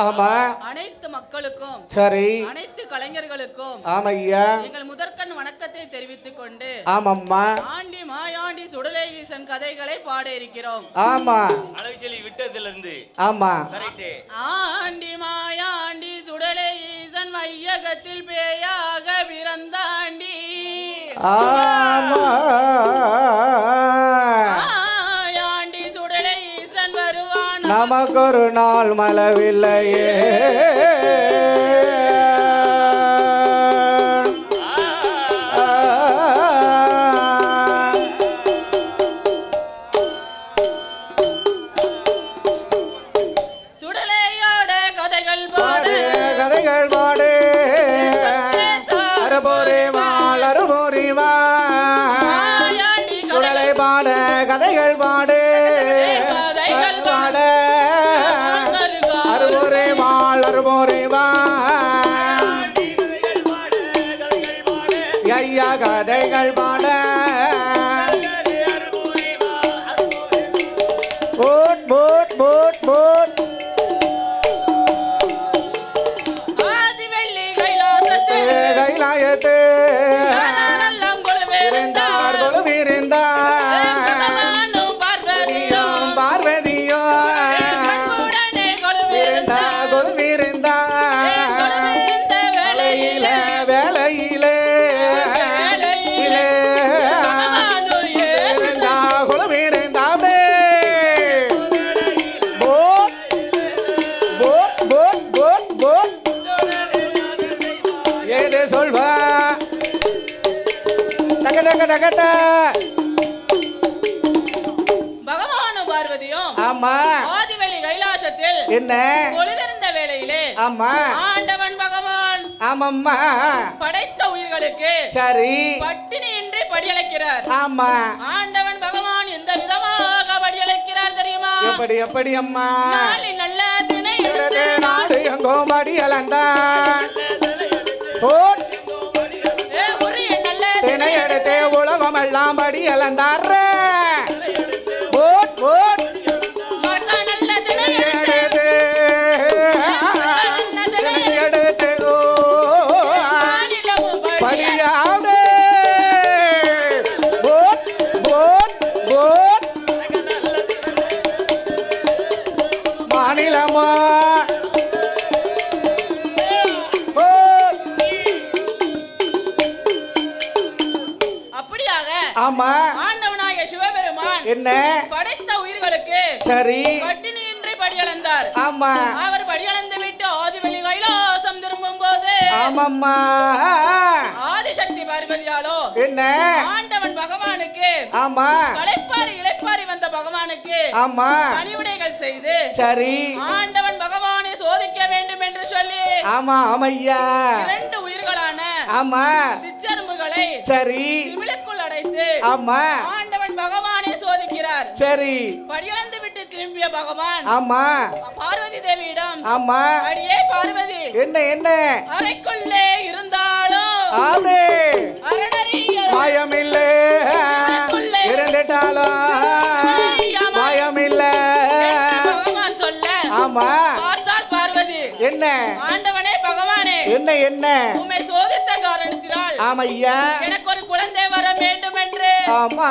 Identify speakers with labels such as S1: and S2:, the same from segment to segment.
S1: ஆமா.
S2: அனைத்து மக்களுக்கும்
S1: சரி.
S2: அனைத்து கலைஞர்களுக்கும்
S1: ஆமையா.
S2: எங்கள் முதற்கண் வணக்கத்தை தெரிவித்துக் கொண்டு
S1: ஆமம்மா.
S2: ஆண்டி மாயாண்டி சுடலேகீசன் கதைகளை பாட இருக்கிறோம்
S1: ஆமா.
S3: அழகுச்செலி விட்டதுல இருந்து
S1: ஆமா.
S3: கரெக்ட்.
S2: ஆண்டி மாயாண்டி சுடலேகீசன் வையகத்தில் பேயாக பிறந்தாண்டி.
S1: ஆமா. நமக்கொரு நாள் மலவில்லையே.
S2: சுடலையோட கதைகள் பாடு.
S1: பாடு கதைகள் பாடு. ஆமா.
S2: ஆதிவெளி கைலாசத்தில்
S1: என்ன?
S2: கொலுவிருந்த வேளையிலே
S1: ஆமா.
S2: ஆண்டவன் பகவான்
S1: ஆமாம்மா.
S2: படைத்த உயிர்களுக்கு
S1: சரி.
S2: பட்டினியின்றி படியளிக்கிறார்.
S1: ஆமா.
S2: ஆண்டவன் பகவான் எந்த விதமாக படியளிக்கிறார் தெரியுமா?
S1: எப்படி எப்படி அம்மா?
S2: நாளில் நல்ல எடுத்து
S1: நாடு எங்கோ மடி அலந்தான் போட்
S2: ஏ, உரிய நல்ல
S1: தினை எடுத்து உலகம் எல்லாம் படி அலந்தார்
S2: சிவபெருமான்
S1: என்ன?
S2: படைத்த உயிர்களுக்கு
S1: சரி.
S2: பட்டினியின்றி படியளந்தார்.
S1: ஆமா.
S2: அவர் படியளந்து விட்டு ஆதிவெளி கைலாசம் திரும்பும் போது
S1: ஆமாம்மா.
S2: ஆதிசக்தி பார்வதியாலோ
S1: என்ன?
S2: ஆண்டவன் பகவானுக்கு
S1: ஆமா.
S2: களைப்பாரி இளைப்பாரி வந்த பகவானுக்கு
S1: ஆமா.
S2: பணிவுடைகள் செய்து
S1: சரி.
S2: ஆண்டவன் பகவானை சோதிக்க வேண்டும் என்று சொல்லி
S1: ஆமா ஆமையா.
S2: இரண்டு உயிர்களான
S1: ஆமா.
S2: சிச்சரும்புகளை
S1: சரி.
S2: சிமிழுக்குள் அடைத்து
S1: ஆமா.
S2: ஆண்டவன் பகவானை சோதிக்கிறார்
S1: சரி.
S2: படியளந்து விட்டு திரும்பிய பகவான்
S1: ஆமா.
S2: பார்வதி தேவியிடம்
S1: ஆமா.
S2: அடியே பார்வதி.
S1: என்ன என்ன?
S2: அறைக்குள்ளே இருந்தாலும்
S1: ஆமே
S2: அரணறிய
S1: மாயமில்லை இருந்துட்டாலும் மாயமில்லை
S2: பகவான் சொல்ல
S1: ஆமா.
S2: பார்த்தால் பார்வதி
S1: என்ன?
S2: ஆண்டவனே பகவானே
S1: என்ன என்ன?
S2: உம்மை சோதித்த காரணத்தினால்
S1: ஆமையா.
S2: எனக்கு ஒரு குழந்தை வர வேண்டும் என்று
S1: ஆமா.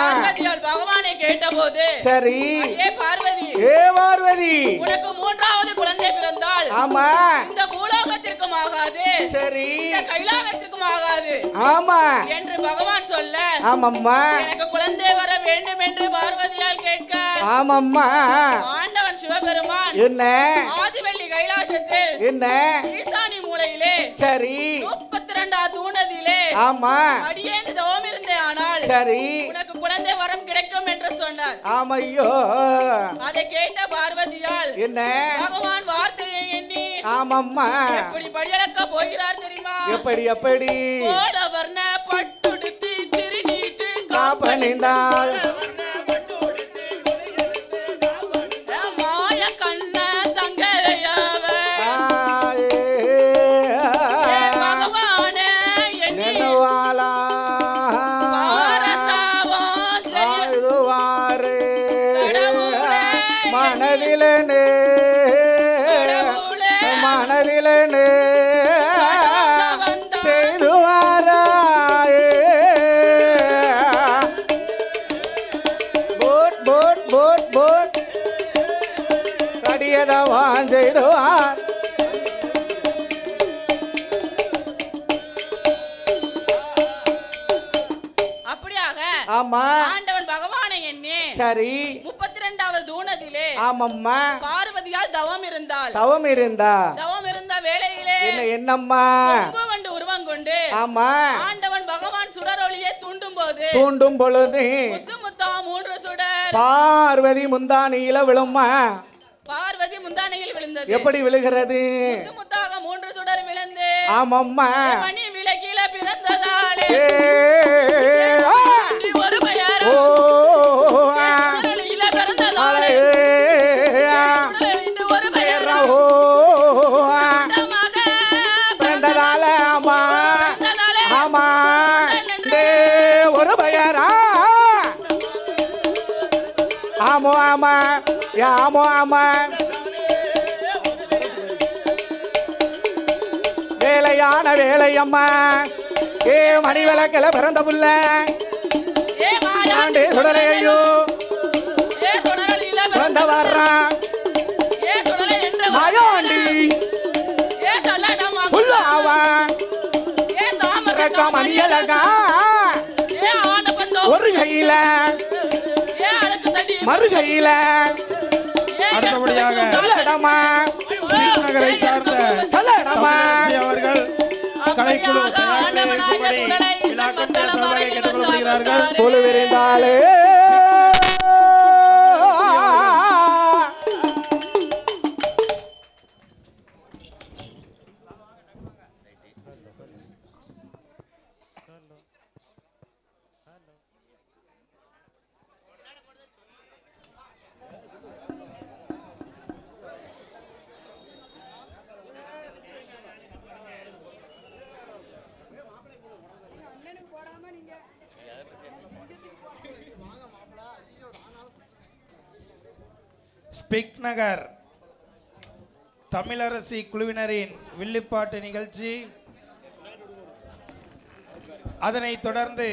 S2: பார்வதியால் பகவானை கேட்டபோது
S1: சரி.
S2: அடியே பார்வதி
S1: ஏ பார்வதி.
S2: உனக்கு மூன்றாவது குழந்தை பிறந்தால்
S1: ஆமா.
S2: இந்த பூலோகத்திற்கும் ஆகாது
S1: சரி.
S2: இந்த கைலாகத்திற்கும் ஆகாது
S1: ஆமா.
S2: என்று பகவான் சொல்ல
S1: ஆமாம்மா.
S2: எனக்கு குழந்தை வர வேண்டும் என்று பார்வதியால் கேட்க
S1: ஆமாம்மா.
S2: ஆண்டவன் சிவபெருமான்
S1: என்ன?
S2: ஆதிவெள்ளி கைலாசத்தில்
S1: என்ன?
S2: ஈசானி மூலையிலே
S1: சரி.
S2: முப்பத்தி ரெண்டா தூணதிலே
S1: ஆமா.
S2: ஆனால்
S1: சரி.
S2: உனக்கு குழந்தை வரம் கிடைக்கும் என்று சொன்னார்.
S1: ஆமையோ.
S2: அதை கேட்ட பார்வதியால்
S1: என்ன?
S2: பகவான் வார்த்தையை எண்ணி
S1: ஆமாம்மா.
S2: எப்படி படியளக்க போகிறார் தெரியுமா?
S1: எப்படி எப்படி?
S2: கோல வர்ண பட்டுடுத்தி திருநீட்டு
S1: காப்பணிந்தாள். போட் போட் கடியதவான் செய்துவான்
S2: அப்படியாக
S1: ஆமா.
S2: ஆண்டவன் பகவானை எண்ணி
S1: சரி.
S2: முப்பத்தி ரெண்டாவது தூணத்திலே
S1: ஆமம்மா
S2: பார்வதியால் தவம் இருந்தால்
S1: தவம் இருந்தா
S2: தவம் இருந்த வேளையிலே
S1: என்ன என்னம்மா
S2: வண்டு உருவம் கொண்டு
S1: ஆமா
S2: ஆண்டவன் பகவான் சுடரொளியை தூண்டும் போது
S1: தூண்டும் பொழுது
S2: முத்து முத்தா மூன்று சுடர்
S1: பார்வதி முந்தானியில விழும்மா
S2: பார்வதி முந்தானையில் விழுந்தது
S1: எப்படி விழுகிறது
S2: முத்து முத்தாக மூன்று சுடர் விழுந்து
S1: ஆமம்மா
S2: மணி விளக்கில பிறந்ததாலே
S1: ஆமோ ஆமா ஏ ஆமோ ஆமா வேலையான வேலையம்மா. ஏ மணி விளக்கில பிறந்த புள்ள. ஆண்டு சுடலையோ பிறந்த வர்றான் மாயாண்டி. புல்லாவா மணியலகா ஒரு கையில.
S2: அழுக்கு தண்ணி
S1: மறு கையில
S2: ஏ
S4: அடுத்தபடியாக
S1: சொல்லடமா
S4: நகரை சார்ந்த தமிழரசி அவர்கள் கலைக்குழு
S2: அப்படியாக ஆண்டவனாய
S4: தயாரிப்பு பிக் நகர் தமிழரசி குழுவினரின் வில்லுப்பாட்டு நிகழ்ச்சி. அதனைத் தொடர்ந்து